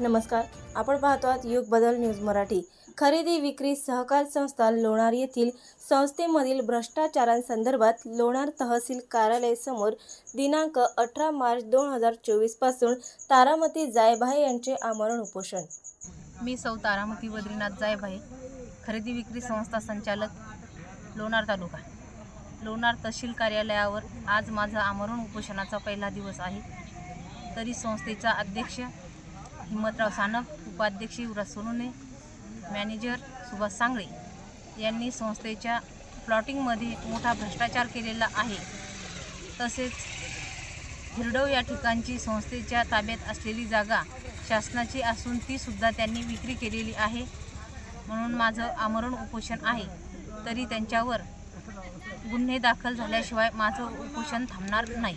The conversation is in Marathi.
नमस्कार. आपण पाहतो आहात युग बदल न्यूज मराठी. खरेदी विक्री सहकार संस्था लोणार येथील संस्थेमधील भ्रष्टाचारांसंदर्भात लोणार तहसील कार्यालयासमोर दिनांक अठरा मार्च दोन हजार चोवीसपासून तारामती जायभाई यांचे आमरण उपोषण. मी सौ तारामती बद्रीनाथ जायभाई खरेदी विक्री संस्था संचालक लोणार तालुका. लोणार तहसील कार्यालयावर आज माझा आमरण उपोषणाचा पहिला दिवस आहे. तरी संस्थेचा अध्यक्ष हिम्मतराव सानप उपाध्यक्ष युवराज सोनुने मॅनेजर सुभाष सांगळे यांनी संस्थेच्या प्लॉटिंगमध्ये मोठा भ्रष्टाचार केलेला आहे. तसेच हिरडव या ठिकाणची संस्थेच्या ताब्यात असलेली जागा शासनाची असून तीसुद्धा त्यांनी विक्री केलेली आहे. म्हणून माझं आमरण उपोषण आहे. तरी त्यांच्यावर गुन्हे दाखल झाल्याशिवाय माझं उपोषण थांबणार नाही.